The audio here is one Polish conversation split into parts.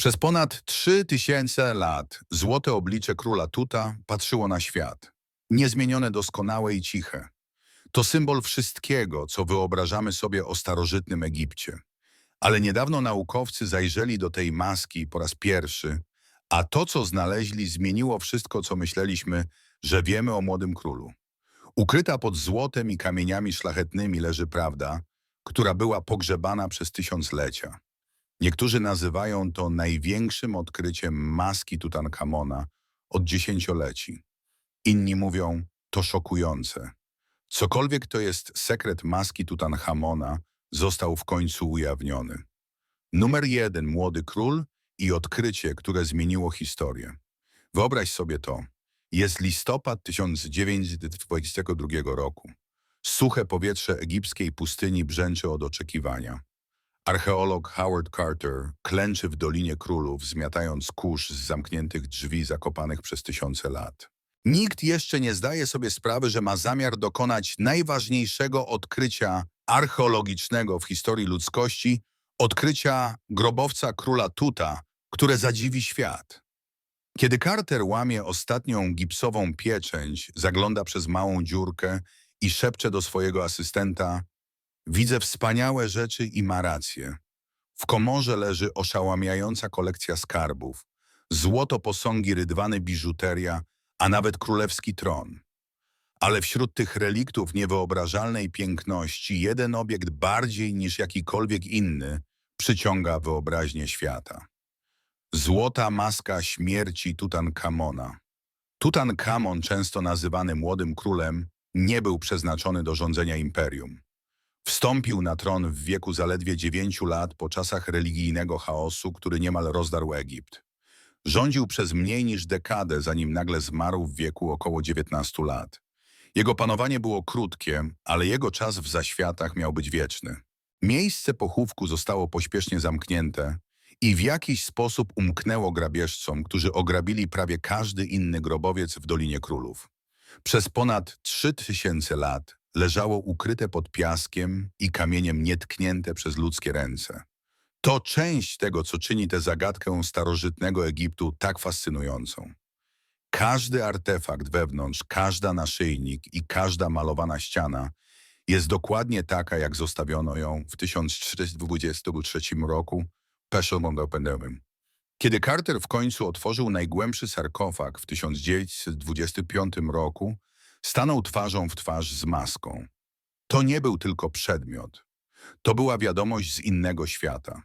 Przez ponad trzy tysiące lat złote oblicze króla Tuta patrzyło na świat. Niezmienione, doskonałe i ciche. To symbol wszystkiego, co wyobrażamy sobie o starożytnym Egipcie. Ale niedawno naukowcy zajrzeli do tej maski po raz pierwszy, a to, co znaleźli, zmieniło wszystko, co myśleliśmy, że wiemy o młodym królu. Ukryta pod złotem i kamieniami szlachetnymi leży prawda, która była pogrzebana przez tysiąclecia. Niektórzy nazywają to największym odkryciem maski Tutankamona od dziesięcioleci. Inni mówią, to szokujące. Cokolwiek to jest sekret maski Tutanchamona, został w końcu ujawniony. Numer jeden, młody król i odkrycie, które zmieniło historię. Wyobraź sobie to. Jest listopad 1922 roku. Suche powietrze egipskiej pustyni brzęczy od oczekiwania. Archeolog Howard Carter klęczy w Dolinie Królów, zmiatając kurz z zamkniętych drzwi zakopanych przez tysiące lat. Nikt jeszcze nie zdaje sobie sprawy, że ma zamiar dokonać najważniejszego odkrycia archeologicznego w historii ludzkości, odkrycia grobowca króla Tuta, które zadziwi świat. Kiedy Carter łamie ostatnią gipsową pieczęć, zagląda przez małą dziurkę i szepcze do swojego asystenta Widzę wspaniałe rzeczy i ma rację. W komorze leży oszałamiająca kolekcja skarbów, złoto, posągi, rydwany, biżuteria, a nawet królewski tron. Ale wśród tych reliktów niewyobrażalnej piękności jeden obiekt bardziej niż jakikolwiek inny przyciąga wyobraźnię świata. Złota maska śmierci Tutankamona. Tutankamon, często nazywany młodym królem, nie był przeznaczony do rządzenia imperium. Wstąpił na tron w wieku zaledwie dziewięciu lat po czasach religijnego chaosu, który niemal rozdarł Egipt. Rządził przez mniej niż dekadę, zanim nagle zmarł w wieku około 19 lat. Jego panowanie było krótkie, ale jego czas w zaświatach miał być wieczny. Miejsce pochówku zostało pośpiesznie zamknięte i w jakiś sposób umknęło grabieżcom, którzy ograbili prawie każdy inny grobowiec w Dolinie Królów. Przez ponad trzy tysięcy lat leżało ukryte pod piaskiem i kamieniem nietknięte przez ludzkie ręce. To część tego, co czyni tę zagadkę starożytnego Egiptu tak fascynującą. Każdy artefakt wewnątrz, każda naszyjnik i każda malowana ściana jest dokładnie taka, jak zostawiono ją w 1423 roku Peszelmondopendomem. Kiedy Carter w końcu otworzył najgłębszy sarkofag w 1925 roku, stanął twarzą w twarz z maską. To nie był tylko przedmiot. To była wiadomość z innego świata.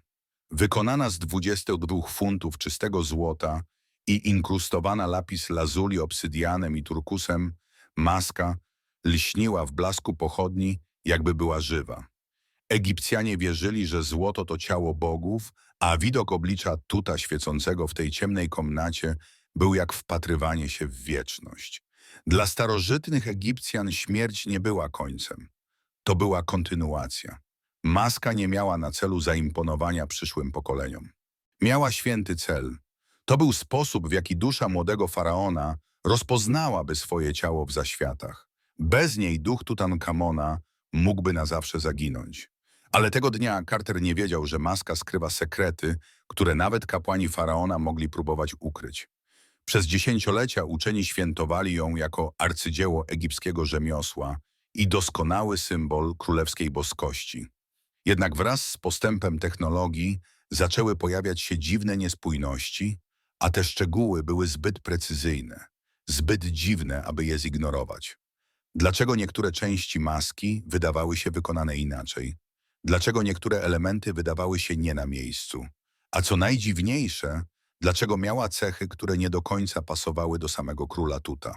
Wykonana z 22 funtów czystego złota i inkrustowana lapis lazuli obsydianem i turkusem, maska lśniła w blasku pochodni, jakby była żywa. Egipcjanie wierzyli, że złoto to ciało bogów, a widok oblicza tuta świecącego w tej ciemnej komnacie był jak wpatrywanie się w wieczność. Dla starożytnych Egipcjan śmierć nie była końcem. To była kontynuacja. Maska nie miała na celu zaimponowania przyszłym pokoleniom. Miała święty cel. To był sposób, w jaki dusza młodego faraona rozpoznałaby swoje ciało w zaświatach. Bez niej duch Tutankamona mógłby na zawsze zaginąć. Ale tego dnia Carter nie wiedział, że maska skrywa sekrety, które nawet kapłani faraona mogli próbować ukryć. Przez dziesięciolecia uczeni świętowali ją jako arcydzieło egipskiego rzemiosła i doskonały symbol królewskiej boskości. Jednak wraz z postępem technologii zaczęły pojawiać się dziwne niespójności, a te szczegóły były zbyt precyzyjne, zbyt dziwne, aby je zignorować. Dlaczego niektóre części maski wydawały się wykonane inaczej? Dlaczego niektóre elementy wydawały się nie na miejscu? A co najdziwniejsze, dlaczego miała cechy, które nie do końca pasowały do samego króla Tuta.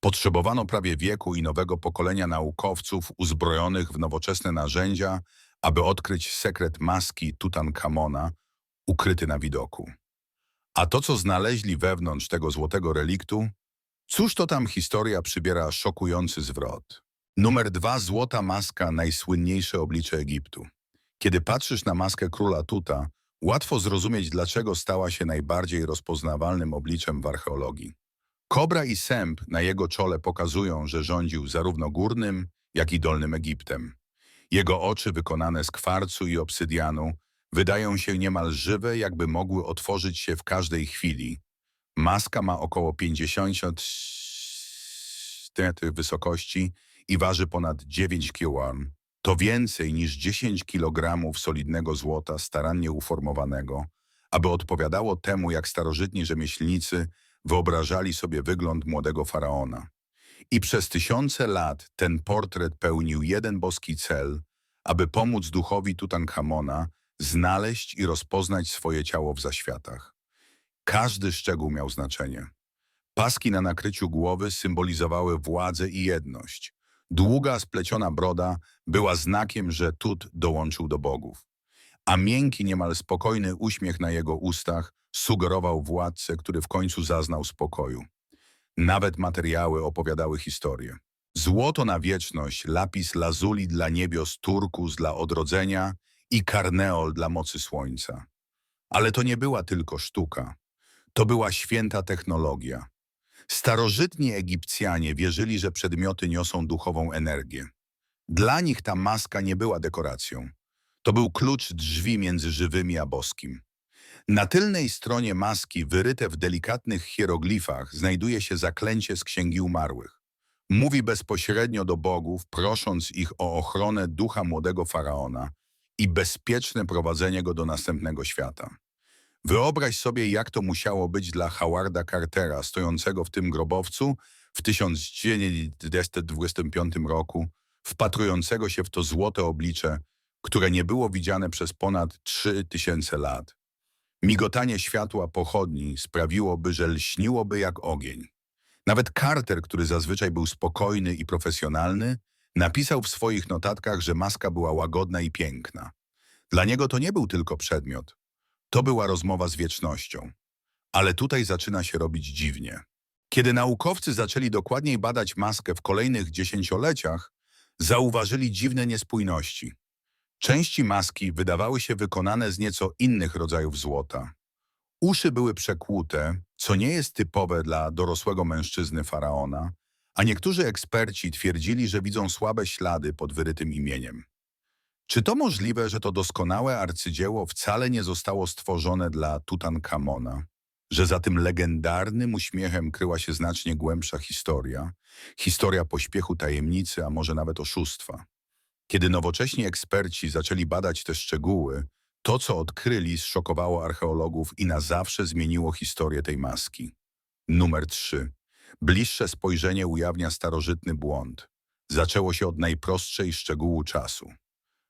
Potrzebowano prawie wieku i nowego pokolenia naukowców uzbrojonych w nowoczesne narzędzia, aby odkryć sekret maski Tutankamona ukryty na widoku. A to, co znaleźli wewnątrz tego złotego reliktu, cóż to tam historia przybiera szokujący zwrot. Numer dwa Złota maska, najsłynniejsze oblicze Egiptu. Kiedy patrzysz na maskę króla Tuta, Łatwo zrozumieć, dlaczego stała się najbardziej rozpoznawalnym obliczem w archeologii. Kobra i sęp na jego czole pokazują, że rządził zarówno górnym, jak i dolnym Egiptem. Jego oczy wykonane z kwarcu i obsydianu Wydają się niemal żywe, jakby mogły otworzyć się w każdej chwili. Maska ma około 50 metrów wysokości i waży ponad 9 kg. To więcej niż 10 kg solidnego złota starannie uformowanego, aby odpowiadało temu, jak starożytni rzemieślnicy wyobrażali sobie wygląd młodego faraona. I przez tysiące lat ten portret pełnił jeden boski cel, aby pomóc duchowi Tutankhamona znaleźć i rozpoznać swoje ciało w zaświatach. Każdy szczegół miał znaczenie. Paski na nakryciu głowy symbolizowały władzę i jedność. Długa, spleciona broda była znakiem, że Tut dołączył do bogów. A miękki, niemal spokojny uśmiech na jego ustach sugerował władcę, który w końcu zaznał spokoju. Nawet materiały opowiadały historię. Złoto na wieczność, lapis lazuli dla niebios, turkus dla odrodzenia i karneol dla mocy słońca. Ale to nie była tylko sztuka. To była święta technologia. Starożytni Egipcjanie wierzyli, że przedmioty niosą duchową energię. Dla nich ta maska nie była dekoracją. To był klucz drzwi między żywymi a boskim. Na tylnej stronie maski, wyryte w delikatnych hieroglifach, znajduje się zaklęcie z Księgi Umarłych. Mówi bezpośrednio do bogów, prosząc ich o ochronę ducha młodego faraona i bezpieczne prowadzenie go do następnego świata. Wyobraź sobie, jak to musiało być dla Howarda Cartera, stojącego w tym grobowcu w 1925 roku, wpatrującego się w to złote oblicze, które nie było widziane przez ponad 3000 lat. Migotanie światła pochodni sprawiłoby, że lśniłoby jak ogień. Nawet Carter, który zazwyczaj był spokojny i profesjonalny, napisał w swoich notatkach, że maska była łagodna i piękna. Dla niego to nie był tylko przedmiot. To była rozmowa z wiecznością. Ale tutaj zaczyna się robić dziwnie. Kiedy naukowcy zaczęli dokładniej badać maskę w kolejnych dziesięcioleciach, zauważyli dziwne niespójności. Części maski wydawały się wykonane z nieco innych rodzajów złota. Uszy były przekłute, co nie jest typowe dla dorosłego mężczyzny faraona, a niektórzy eksperci twierdzili, że widzą słabe ślady pod wyrytym imieniem. Czy to możliwe, że to doskonałe arcydzieło wcale nie zostało stworzone dla Tutankamona? Że za tym legendarnym uśmiechem kryła się znacznie głębsza historia, historia pośpiechu tajemnicy, a może nawet oszustwa? Kiedy nowocześni eksperci zaczęli badać te szczegóły, to, co odkryli, zszokowało archeologów i na zawsze zmieniło historię tej maski. Numer 3. Bliższe spojrzenie ujawnia starożytny błąd. Zaczęło się od najprostszej szczegółu czasu.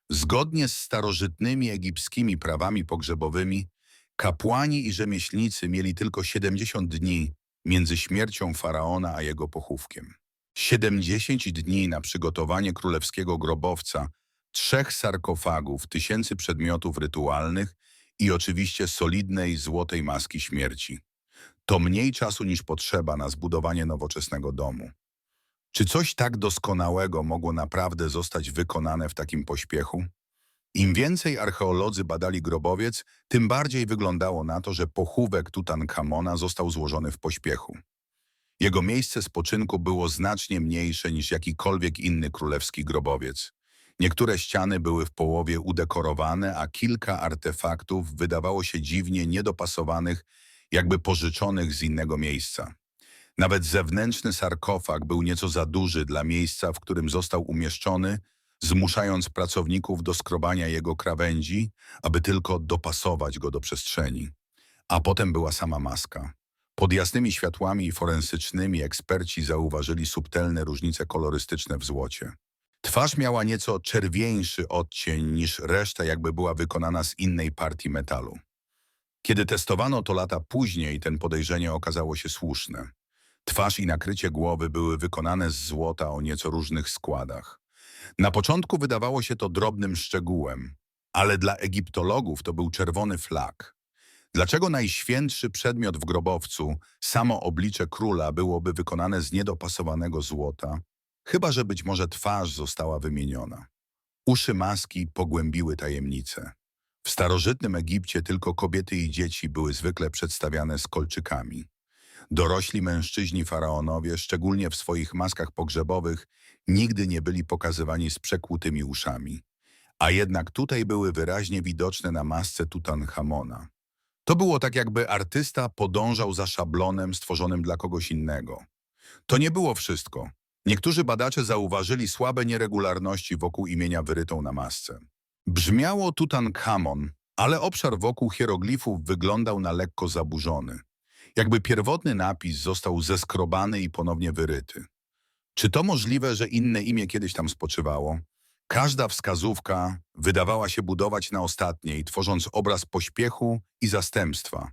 Zgodnie z starożytnymi egipskimi prawami pogrzebowymi, kapłani i rzemieślnicy mieli tylko 70 dni między śmiercią faraona a jego pochówkiem. 70 dni na przygotowanie królewskiego grobowca, trzech sarkofagów, tysięcy przedmiotów rytualnych i oczywiście solidnej złotej maski śmierci. To mniej czasu niż potrzeba na zbudowanie nowoczesnego domu. Czy coś tak doskonałego mogło naprawdę zostać wykonane w takim pośpiechu? Im więcej archeolodzy badali grobowiec, tym bardziej wyglądało na to, że pochówek Tutankamona został złożony w pośpiechu. Jego miejsce spoczynku było znacznie mniejsze niż jakikolwiek inny królewski grobowiec. Niektóre ściany były w połowie udekorowane, a kilka artefaktów wydawało się dziwnie niedopasowanych, jakby pożyczonych z innego miejsca. Nawet zewnętrzny sarkofag był nieco za duży dla miejsca, w którym został umieszczony, zmuszając pracowników do skrobania jego krawędzi, aby tylko dopasować go do przestrzeni. A potem była sama maska. Pod jasnymi światłami forensycznymi eksperci zauważyli subtelne różnice kolorystyczne w złocie. Twarz miała nieco czerwieńszy odcień niż reszta, jakby była wykonana z innej partii metalu. Kiedy testowano to lata później, ten podejrzenie okazało się słuszne. Twarz i nakrycie głowy były wykonane z złota o nieco różnych składach. Na początku wydawało się to drobnym szczegółem, ale dla egiptologów to był czerwony flag. Dlaczego najświętszy przedmiot w grobowcu, samo oblicze króla, byłoby wykonane z niedopasowanego złota? Chyba, że być może twarz została wymieniona. Uszy maski pogłębiły tajemnicę. W starożytnym Egipcie tylko kobiety i dzieci były zwykle przedstawiane z kolczykami. Dorośli mężczyźni faraonowie, szczególnie w swoich maskach pogrzebowych, nigdy nie byli pokazywani z przekłutymi uszami. a jednak tutaj były wyraźnie widoczne na masce Tutanchamona. To było tak, jakby artysta podążał za szablonem stworzonym dla kogoś innego. To nie było wszystko. Niektórzy badacze zauważyli słabe nieregularności wokół imienia wyrytą na masce. Brzmiało Tutankhamon, ale obszar wokół hieroglifów wyglądał na lekko zaburzony. Jakby pierwotny napis został zeskrobany i ponownie wyryty. Czy to możliwe, że inne imię kiedyś tam spoczywało? Każda wskazówka wydawała się budować na ostatniej, tworząc obraz pośpiechu i zastępstwa.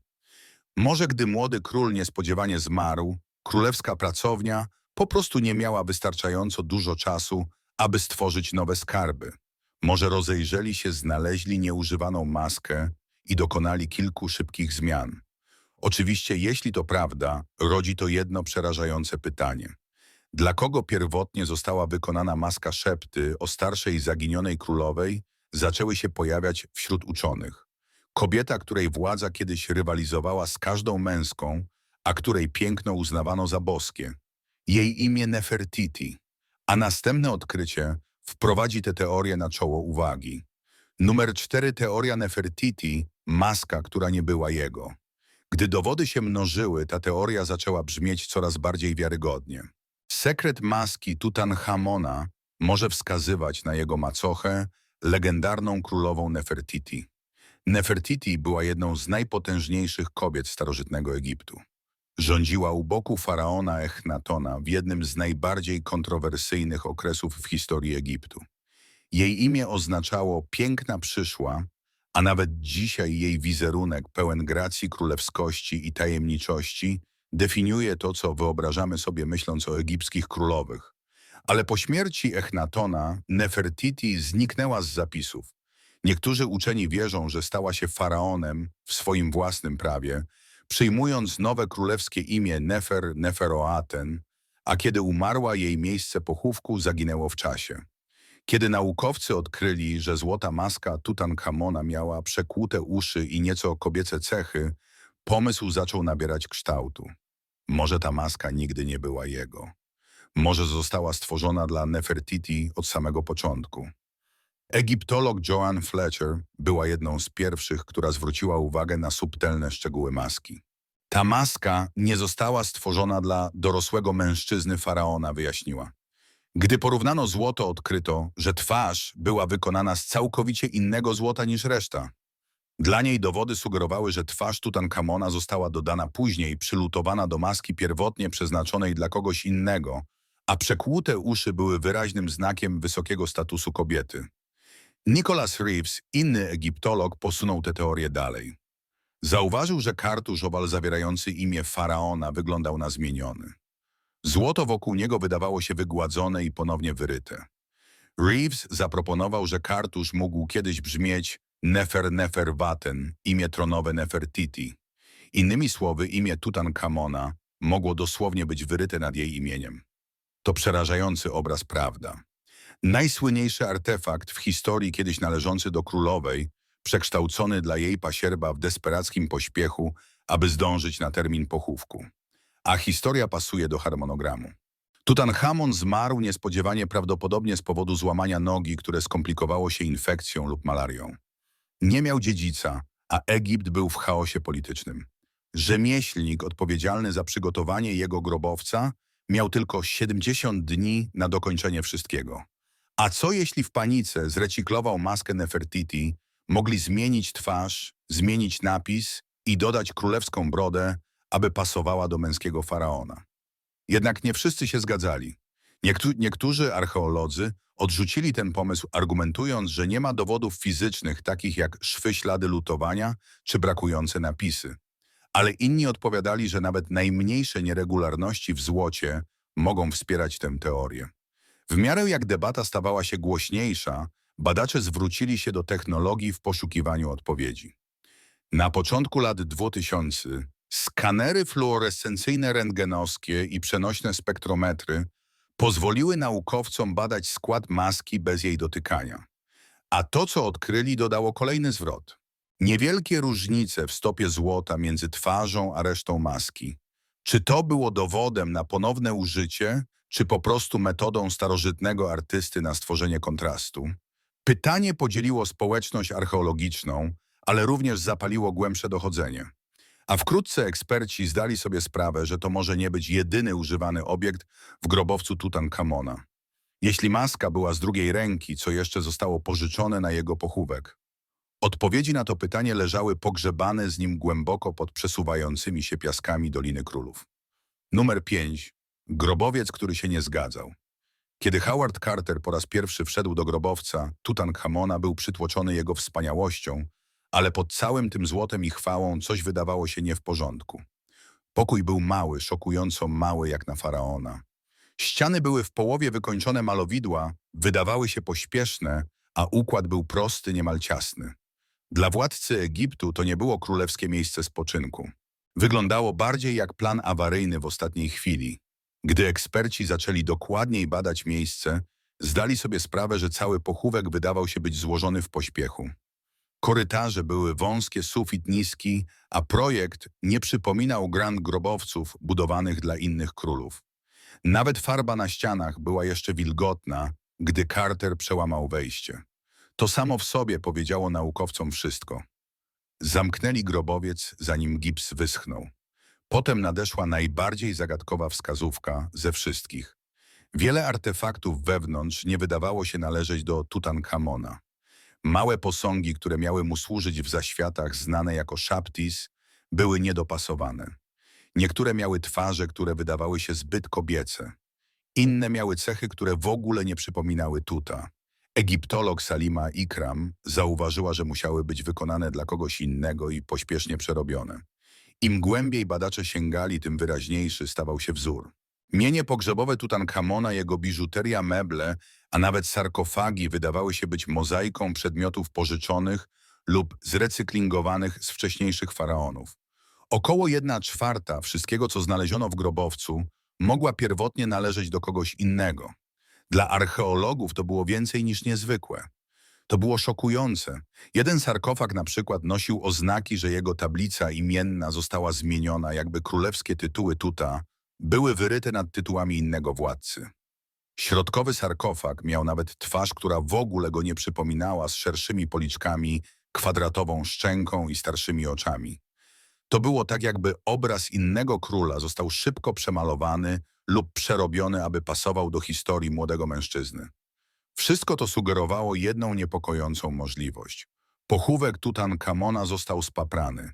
Może gdy młody król niespodziewanie zmarł, królewska pracownia po prostu nie miała wystarczająco dużo czasu, aby stworzyć nowe skarby. Może rozejrzeli się, znaleźli nieużywaną maskę i dokonali kilku szybkich zmian. Oczywiście, jeśli to prawda, rodzi to jedno przerażające pytanie. Dla kogo pierwotnie została wykonana maska szepty o starszej zaginionej królowej, zaczęły się pojawiać wśród uczonych. Kobieta, której władza kiedyś rywalizowała z każdą męską, a której piękno uznawano za boskie. Jej imię Nefertiti, a następne odkrycie wprowadzi tę teorię na czoło uwagi. Numer cztery teoria Nefertiti, maska, która nie była jego. Gdy dowody się mnożyły, ta teoria zaczęła brzmieć coraz bardziej wiarygodnie. Sekret maski Tutanchamona może wskazywać na jego macochę, legendarną królową Nefertiti. Nefertiti była jedną z najpotężniejszych kobiet starożytnego Egiptu. Rządziła u boku faraona Echnatona w jednym z najbardziej kontrowersyjnych okresów w historii Egiptu. Jej imię oznaczało piękna przyszła, a nawet dzisiaj jej wizerunek pełen gracji królewskości i tajemniczości definiuje to, co wyobrażamy sobie myśląc o egipskich królowych. Ale po śmierci Echnatona Nefertiti zniknęła z zapisów. Niektórzy uczeni wierzą, że stała się faraonem w swoim własnym prawie, przyjmując nowe królewskie imię Nefer Neferoaten, a kiedy umarła jej miejsce pochówku zaginęło w czasie. Kiedy naukowcy odkryli, że złota maska Tutankhamona miała przekłute uszy i nieco kobiece cechy, pomysł zaczął nabierać kształtu. Może ta maska nigdy nie była jego. Może została stworzona dla Nefertiti od samego początku. Egiptolog Joan Fletcher była jedną z pierwszych, która zwróciła uwagę na subtelne szczegóły maski. Ta maska nie została stworzona dla dorosłego mężczyzny faraona, wyjaśniła. Gdy porównano złoto, odkryto, że twarz była wykonana z całkowicie innego złota niż reszta. Dla niej dowody sugerowały, że twarz Tutankamona została dodana później, przylutowana do maski pierwotnie przeznaczonej dla kogoś innego, a przekłute uszy były wyraźnym znakiem wysokiego statusu kobiety. Nicholas Reeves, inny egiptolog, posunął tę teorię dalej. Zauważył, że kartusz owal zawierający imię faraona wyglądał na zmieniony. Złoto wokół niego wydawało się wygładzone i ponownie wyryte. Reeves zaproponował, że kartusz mógł kiedyś brzmieć Nefer Nefer Waten, imię tronowe Nefertiti. Innymi słowy, imię Tutankamona mogło dosłownie być wyryte nad jej imieniem. To przerażający obraz, prawda? Najsłynniejszy artefakt w historii kiedyś należący do królowej, przekształcony dla jej pasierba w desperackim pośpiechu, aby zdążyć na termin pochówku. A historia pasuje do harmonogramu. Tutanchamon zmarł niespodziewanie prawdopodobnie z powodu złamania nogi, które skomplikowało się infekcją lub malarią. Nie miał dziedzica, a Egipt był w chaosie politycznym. Rzemieślnik odpowiedzialny za przygotowanie jego grobowca miał tylko 70 dni na dokończenie wszystkiego. A co jeśli w panice zrecyklował maskę Nefertiti, mogli zmienić twarz, zmienić napis i dodać królewską brodę, aby pasowała do męskiego faraona? Jednak nie wszyscy się zgadzali. Niektó niektórzy archeolodzy odrzucili ten pomysł, argumentując, że nie ma dowodów fizycznych, takich jak szwy ślady lutowania czy brakujące napisy. Ale inni odpowiadali, że nawet najmniejsze nieregularności w złocie mogą wspierać tę teorię. W miarę jak debata stawała się głośniejsza, badacze zwrócili się do technologii w poszukiwaniu odpowiedzi. Na początku lat 2000 skanery fluorescencyjne rentgenowskie i przenośne spektrometry pozwoliły naukowcom badać skład maski bez jej dotykania. A to, co odkryli, dodało kolejny zwrot. Niewielkie różnice w stopie złota między twarzą a resztą maski. Czy to było dowodem na ponowne użycie, czy po prostu metodą starożytnego artysty na stworzenie kontrastu? Pytanie podzieliło społeczność archeologiczną, ale również zapaliło głębsze dochodzenie. A wkrótce eksperci zdali sobie sprawę, że to może nie być jedyny używany obiekt w grobowcu Tutankamona. Jeśli maska była z drugiej ręki, co jeszcze zostało pożyczone na jego pochówek. Odpowiedzi na to pytanie leżały pogrzebane z nim głęboko pod przesuwającymi się piaskami Doliny Królów. Numer 5. Grobowiec, który się nie zgadzał. Kiedy Howard Carter po raz pierwszy wszedł do grobowca, Tutankhamona był przytłoczony jego wspaniałością, ale pod całym tym złotem i chwałą coś wydawało się nie w porządku. Pokój był mały, szokująco mały jak na faraona. Ściany były w połowie wykończone malowidła, wydawały się pośpieszne, a układ był prosty, niemal ciasny. Dla władcy Egiptu to nie było królewskie miejsce spoczynku. Wyglądało bardziej jak plan awaryjny w ostatniej chwili. Gdy eksperci zaczęli dokładniej badać miejsce, zdali sobie sprawę, że cały pochówek wydawał się być złożony w pośpiechu. Korytarze były wąskie, sufit niski, a projekt nie przypominał gran grobowców budowanych dla innych królów. Nawet farba na ścianach była jeszcze wilgotna, gdy Carter przełamał wejście. To samo w sobie powiedziało naukowcom wszystko. Zamknęli grobowiec, zanim gips wyschnął. Potem nadeszła najbardziej zagadkowa wskazówka ze wszystkich. Wiele artefaktów wewnątrz nie wydawało się należeć do Tutankhamona. Małe posągi, które miały mu służyć w zaświatach znane jako szaptis, były niedopasowane. Niektóre miały twarze, które wydawały się zbyt kobiece. Inne miały cechy, które w ogóle nie przypominały Tuta. Egiptolog Salima Ikram zauważyła, że musiały być wykonane dla kogoś innego i pośpiesznie przerobione. Im głębiej badacze sięgali, tym wyraźniejszy stawał się wzór. Mienie pogrzebowe Tutankhamona, jego biżuteria, meble, a nawet sarkofagi wydawały się być mozaiką przedmiotów pożyczonych lub zrecyklingowanych z wcześniejszych faraonów. Około jedna czwarta wszystkiego, co znaleziono w grobowcu, mogła pierwotnie należeć do kogoś innego. Dla archeologów to było więcej niż niezwykłe. To było szokujące. Jeden sarkofag na przykład nosił oznaki, że jego tablica imienna została zmieniona, jakby królewskie tytuły Tuta były wyryte nad tytułami innego władcy. Środkowy sarkofag miał nawet twarz, która w ogóle go nie przypominała, z szerszymi policzkami, kwadratową szczęką i starszymi oczami. To było tak, jakby obraz innego króla został szybko przemalowany lub przerobiony, aby pasował do historii młodego mężczyzny. Wszystko to sugerowało jedną niepokojącą możliwość. Pochówek Tutankamona został spaprany.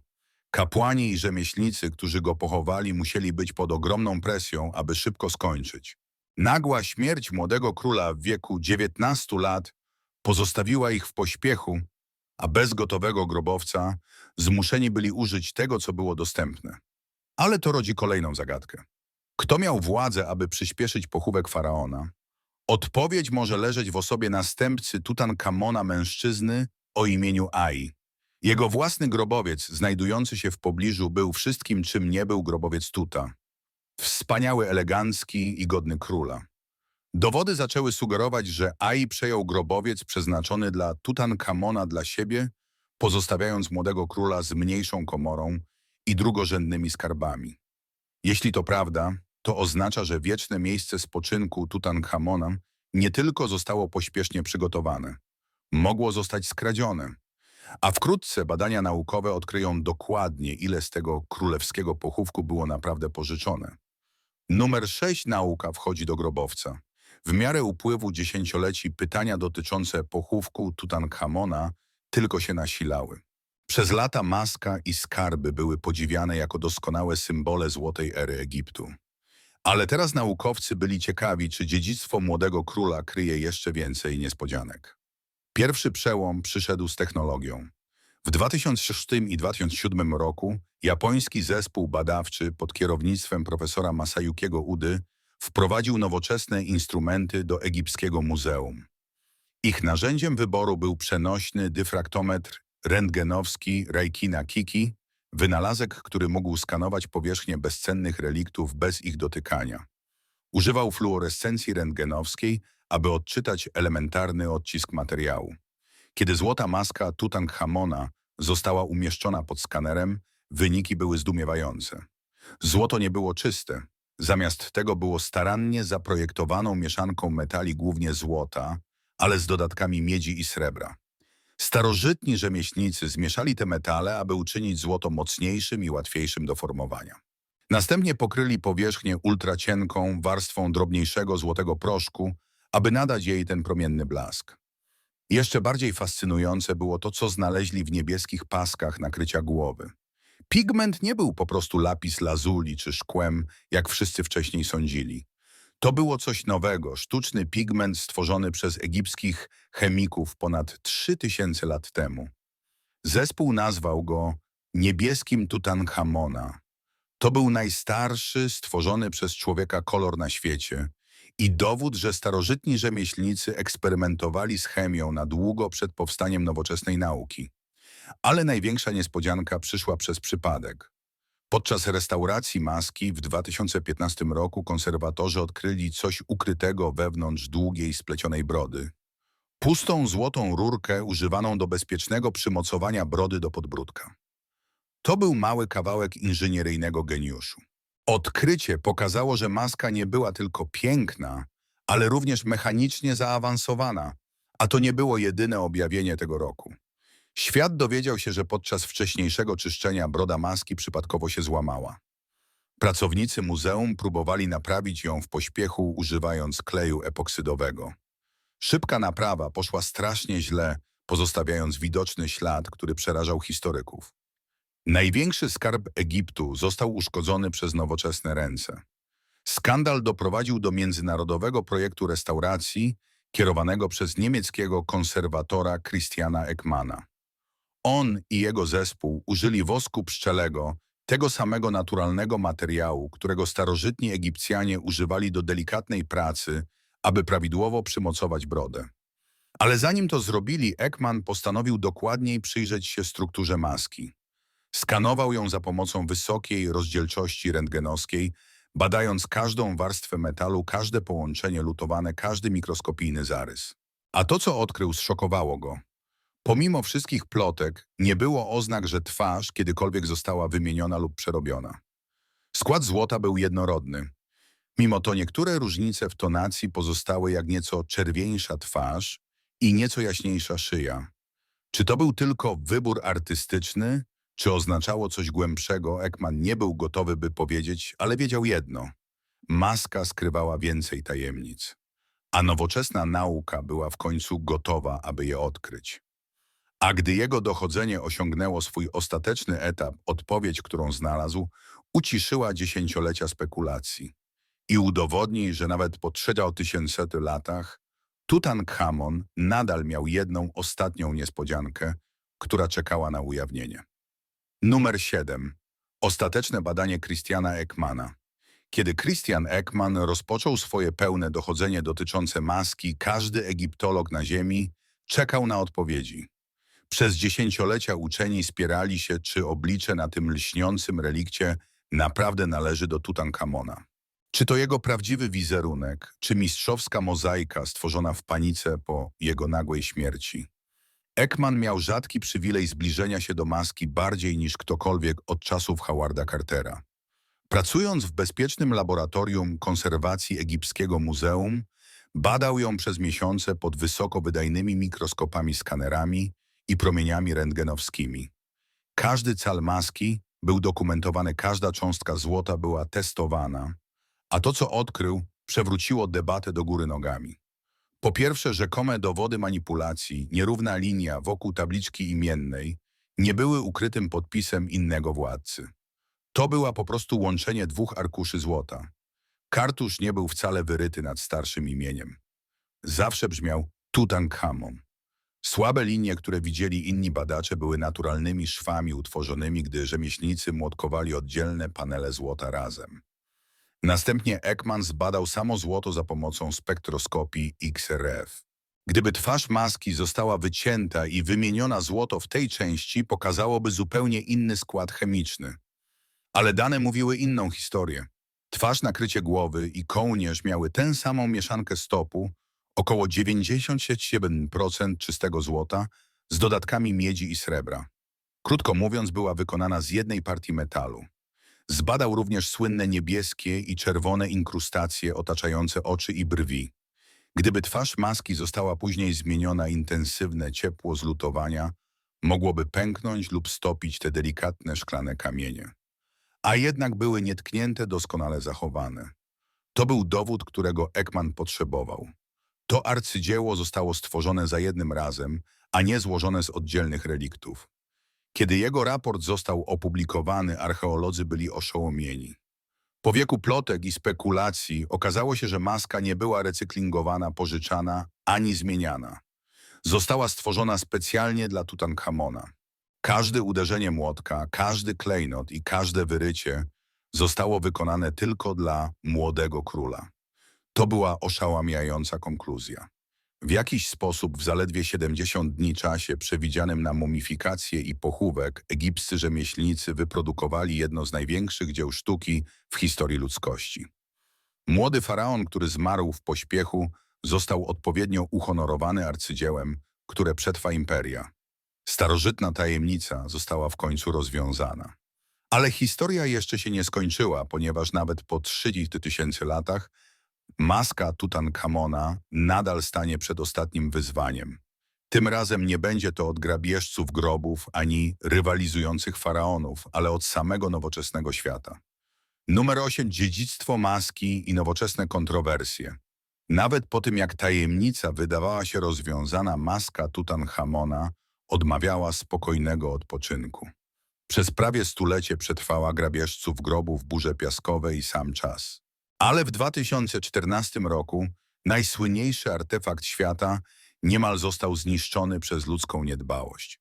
Kapłani i rzemieślnicy, którzy go pochowali, musieli być pod ogromną presją, aby szybko skończyć. Nagła śmierć młodego króla w wieku 19 lat pozostawiła ich w pośpiechu, a bez gotowego grobowca zmuszeni byli użyć tego, co było dostępne. Ale to rodzi kolejną zagadkę. Kto miał władzę, aby przyspieszyć pochówek faraona? Odpowiedź może leżeć w osobie następcy Tutankamona mężczyzny o imieniu Ai. Jego własny grobowiec, znajdujący się w pobliżu, był wszystkim, czym nie był grobowiec Tuta. Wspaniały, elegancki i godny króla. Dowody zaczęły sugerować, że Ai przejął grobowiec przeznaczony dla Tutankamona dla siebie, pozostawiając młodego króla z mniejszą komorą i drugorzędnymi skarbami. Jeśli to prawda, to oznacza, że wieczne miejsce spoczynku Tutankhamona nie tylko zostało pośpiesznie przygotowane, mogło zostać skradzione, a wkrótce badania naukowe odkryją dokładnie, ile z tego królewskiego pochówku było naprawdę pożyczone. Numer 6 nauka wchodzi do grobowca. W miarę upływu dziesięcioleci pytania dotyczące pochówku Tutankhamona tylko się nasilały. Przez lata maska i skarby były podziwiane jako doskonałe symbole złotej ery Egiptu. Ale teraz naukowcy byli ciekawi, czy dziedzictwo młodego króla kryje jeszcze więcej niespodzianek. Pierwszy przełom przyszedł z technologią. W 2006 i 2007 roku japoński zespół badawczy pod kierownictwem profesora Masayukiego Udy wprowadził nowoczesne instrumenty do egipskiego muzeum. Ich narzędziem wyboru był przenośny dyfraktometr rentgenowski Reikina Kiki, wynalazek, który mógł skanować powierzchnię bezcennych reliktów bez ich dotykania. Używał fluorescencji rentgenowskiej, aby odczytać elementarny odcisk materiału. Kiedy złota maska Tutankhamona została umieszczona pod skanerem, wyniki były zdumiewające. Złoto nie było czyste. Zamiast tego było starannie zaprojektowaną mieszanką metali głównie złota, ale z dodatkami miedzi i srebra. Starożytni rzemieślnicy zmieszali te metale, aby uczynić złoto mocniejszym i łatwiejszym do formowania. Następnie pokryli powierzchnię ultracienką warstwą drobniejszego złotego proszku, aby nadać jej ten promienny blask. Jeszcze bardziej fascynujące było to, co znaleźli w niebieskich paskach nakrycia głowy. Pigment nie był po prostu lapis lazuli czy szkłem, jak wszyscy wcześniej sądzili. To było coś nowego, sztuczny pigment stworzony przez egipskich chemików ponad 3000 lat temu. Zespół nazwał go niebieskim Tutanchamona. To był najstarszy stworzony przez człowieka kolor na świecie i dowód, że starożytni rzemieślnicy eksperymentowali z chemią na długo przed powstaniem nowoczesnej nauki. Ale największa niespodzianka przyszła przez przypadek. Podczas restauracji maski w 2015 roku konserwatorzy odkryli coś ukrytego wewnątrz długiej, splecionej brody. Pustą złotą rurkę używaną do bezpiecznego przymocowania brody do podbródka. To był mały kawałek inżynieryjnego geniuszu. Odkrycie pokazało, że maska nie była tylko piękna, ale również mechanicznie zaawansowana, a to nie było jedyne objawienie tego roku. Świat dowiedział się, że podczas wcześniejszego czyszczenia broda maski przypadkowo się złamała. Pracownicy muzeum próbowali naprawić ją w pośpiechu, używając kleju epoksydowego. Szybka naprawa poszła strasznie źle, pozostawiając widoczny ślad, który przerażał historyków. Największy skarb Egiptu został uszkodzony przez nowoczesne ręce. Skandal doprowadził do międzynarodowego projektu restauracji kierowanego przez niemieckiego konserwatora Christiana Ekmana. On i jego zespół użyli wosku pszczelego, tego samego naturalnego materiału, którego starożytni Egipcjanie używali do delikatnej pracy, aby prawidłowo przymocować brodę. Ale zanim to zrobili, Ekman postanowił dokładniej przyjrzeć się strukturze maski. Skanował ją za pomocą wysokiej rozdzielczości rentgenowskiej, badając każdą warstwę metalu, każde połączenie lutowane, każdy mikroskopijny zarys. A to, co odkrył, zszokowało go. Pomimo wszystkich plotek, nie było oznak, że twarz kiedykolwiek została wymieniona lub przerobiona. Skład złota był jednorodny. Mimo to niektóre różnice w tonacji pozostały jak nieco czerwieńsza twarz i nieco jaśniejsza szyja. Czy to był tylko wybór artystyczny, czy oznaczało coś głębszego, Ekman nie był gotowy, by powiedzieć, ale wiedział jedno. Maska skrywała więcej tajemnic. A nowoczesna nauka była w końcu gotowa, aby je odkryć. A gdy jego dochodzenie osiągnęło swój ostateczny etap, odpowiedź, którą znalazł, uciszyła dziesięciolecia spekulacji i udowodni, że nawet po 3000 latach Tutankhamon nadal miał jedną ostatnią niespodziankę, która czekała na ujawnienie. Numer 7. Ostateczne badanie Christiana Ekmana. Kiedy Christian Ekman rozpoczął swoje pełne dochodzenie dotyczące maski, każdy egiptolog na ziemi czekał na odpowiedzi. Przez dziesięciolecia uczeni spierali się, czy oblicze na tym lśniącym relikcie naprawdę należy do Tutankamona. Czy to jego prawdziwy wizerunek, czy mistrzowska mozaika stworzona w panice po jego nagłej śmierci? Ekman miał rzadki przywilej zbliżenia się do maski bardziej niż ktokolwiek od czasów Howarda Cartera. Pracując w bezpiecznym laboratorium konserwacji Egipskiego Muzeum, badał ją przez miesiące pod wysoko wydajnymi mikroskopami skanerami i promieniami rentgenowskimi. Każdy cal maski był dokumentowany, każda cząstka złota była testowana, a to, co odkrył, przewróciło debatę do góry nogami. Po pierwsze, rzekome dowody manipulacji, nierówna linia wokół tabliczki imiennej, nie były ukrytym podpisem innego władcy. To była po prostu łączenie dwóch arkuszy złota. Kartusz nie był wcale wyryty nad starszym imieniem. Zawsze brzmiał Tutankhamon. Słabe linie, które widzieli inni badacze, były naturalnymi szwami utworzonymi, gdy rzemieślnicy młotkowali oddzielne panele złota razem. Następnie Ekman zbadał samo złoto za pomocą spektroskopii XRF. Gdyby twarz maski została wycięta i wymieniona złoto w tej części, pokazałoby zupełnie inny skład chemiczny. Ale dane mówiły inną historię. Twarz, nakrycie głowy i kołnierz miały tę samą mieszankę stopu, około 97% czystego złota, z dodatkami miedzi i srebra. Krótko mówiąc, była wykonana z jednej partii metalu. Zbadał również słynne niebieskie i czerwone inkrustacje otaczające oczy i brwi. Gdyby twarz maski została później zmieniona intensywne ciepło z lutowania, mogłoby pęknąć lub stopić te delikatne szklane kamienie. A jednak były nietknięte, doskonale zachowane. To był dowód, którego Ekman potrzebował. To arcydzieło zostało stworzone za jednym razem, a nie złożone z oddzielnych reliktów. Kiedy jego raport został opublikowany, archeolodzy byli oszołomieni. Po wieku plotek i spekulacji okazało się, że maska nie była recyklingowana, pożyczana ani zmieniana. Została stworzona specjalnie dla Tutankhamona. Każde uderzenie młotka, każdy klejnot i każde wyrycie zostało wykonane tylko dla młodego króla. To była oszałamiająca konkluzja. W jakiś sposób w zaledwie 70 dni czasie przewidzianym na mumifikację i pochówek egipscy rzemieślnicy wyprodukowali jedno z największych dzieł sztuki w historii ludzkości. Młody faraon, który zmarł w pośpiechu, został odpowiednio uhonorowany arcydziełem, które przetrwa imperia. Starożytna tajemnica została w końcu rozwiązana. Ale historia jeszcze się nie skończyła, ponieważ nawet po 30 tysięcy latach Maska Tutankhamona nadal stanie przed ostatnim wyzwaniem. Tym razem nie będzie to od grabieżców grobów ani rywalizujących faraonów, ale od samego nowoczesnego świata. Numer 8. Dziedzictwo maski i nowoczesne kontrowersje. Nawet po tym, jak tajemnica wydawała się rozwiązana, maska Tutankhamona odmawiała spokojnego odpoczynku. Przez prawie stulecie przetrwała grabieżców grobów burze piaskowe i sam czas. Ale w 2014 roku najsłynniejszy artefakt świata niemal został zniszczony przez ludzką niedbałość.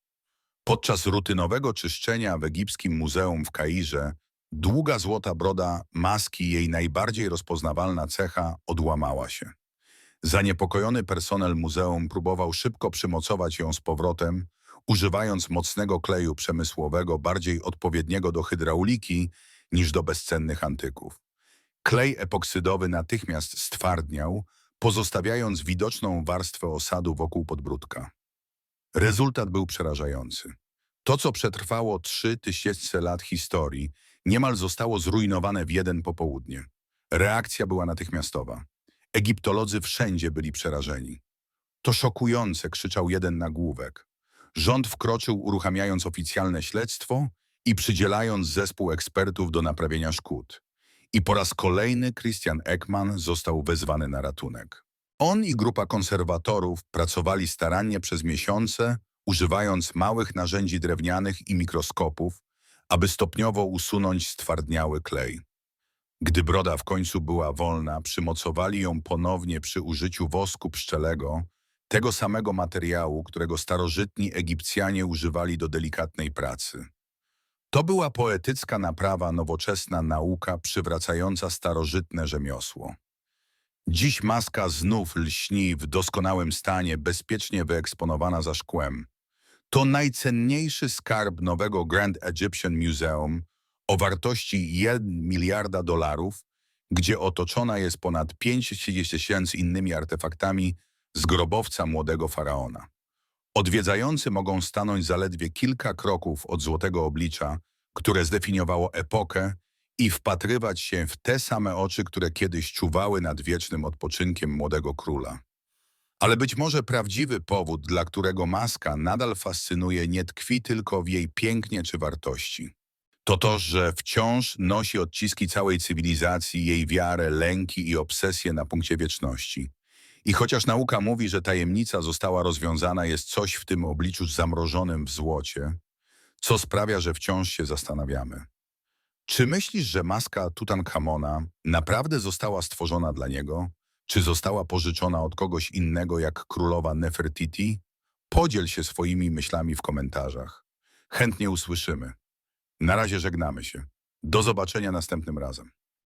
Podczas rutynowego czyszczenia w egipskim muzeum w Kairze długa złota broda maski, jej najbardziej rozpoznawalna cecha, odłamała się. Zaniepokojony personel muzeum próbował szybko przymocować ją z powrotem, używając mocnego kleju przemysłowego bardziej odpowiedniego do hydrauliki niż do bezcennych antyków. Klej epoksydowy natychmiast stwardniał, pozostawiając widoczną warstwę osadu wokół podbródka. Rezultat był przerażający. To, co przetrwało trzy tysiące lat historii, niemal zostało zrujnowane w jeden popołudnie. Reakcja była natychmiastowa. Egiptolodzy wszędzie byli przerażeni. To szokujące, krzyczał jeden nagłówek. Rząd wkroczył, uruchamiając oficjalne śledztwo i przydzielając zespół ekspertów do naprawienia szkód. I po raz kolejny Christian Ekman został wezwany na ratunek. On i grupa konserwatorów pracowali starannie przez miesiące, używając małych narzędzi drewnianych i mikroskopów, aby stopniowo usunąć stwardniały klej. Gdy broda w końcu była wolna, przymocowali ją ponownie przy użyciu wosku pszczelego, tego samego materiału, którego starożytni Egipcjanie używali do delikatnej pracy. To była poetycka naprawa, nowoczesna nauka przywracająca starożytne rzemiosło. Dziś maska znów lśni w doskonałym stanie, bezpiecznie wyeksponowana za szkłem. To najcenniejszy skarb nowego Grand Egyptian Museum o wartości 1 miliarda dolarów, gdzie otoczona jest ponad 5 tysięcy innymi artefaktami z grobowca młodego faraona. Odwiedzający mogą stanąć zaledwie kilka kroków od złotego oblicza, które zdefiniowało epokę i wpatrywać się w te same oczy, które kiedyś czuwały nad wiecznym odpoczynkiem młodego króla. Ale być może prawdziwy powód, dla którego maska nadal fascynuje, nie tkwi tylko w jej pięknie czy wartości. To to, że wciąż nosi odciski całej cywilizacji, jej wiarę, lęki i obsesje na punkcie wieczności. I chociaż nauka mówi, że tajemnica została rozwiązana, jest coś w tym obliczu zamrożonym w złocie, co sprawia, że wciąż się zastanawiamy. Czy myślisz, że maska Tutankhamona naprawdę została stworzona dla niego? Czy została pożyczona od kogoś innego jak królowa Nefertiti? Podziel się swoimi myślami w komentarzach. Chętnie usłyszymy. Na razie żegnamy się. Do zobaczenia następnym razem.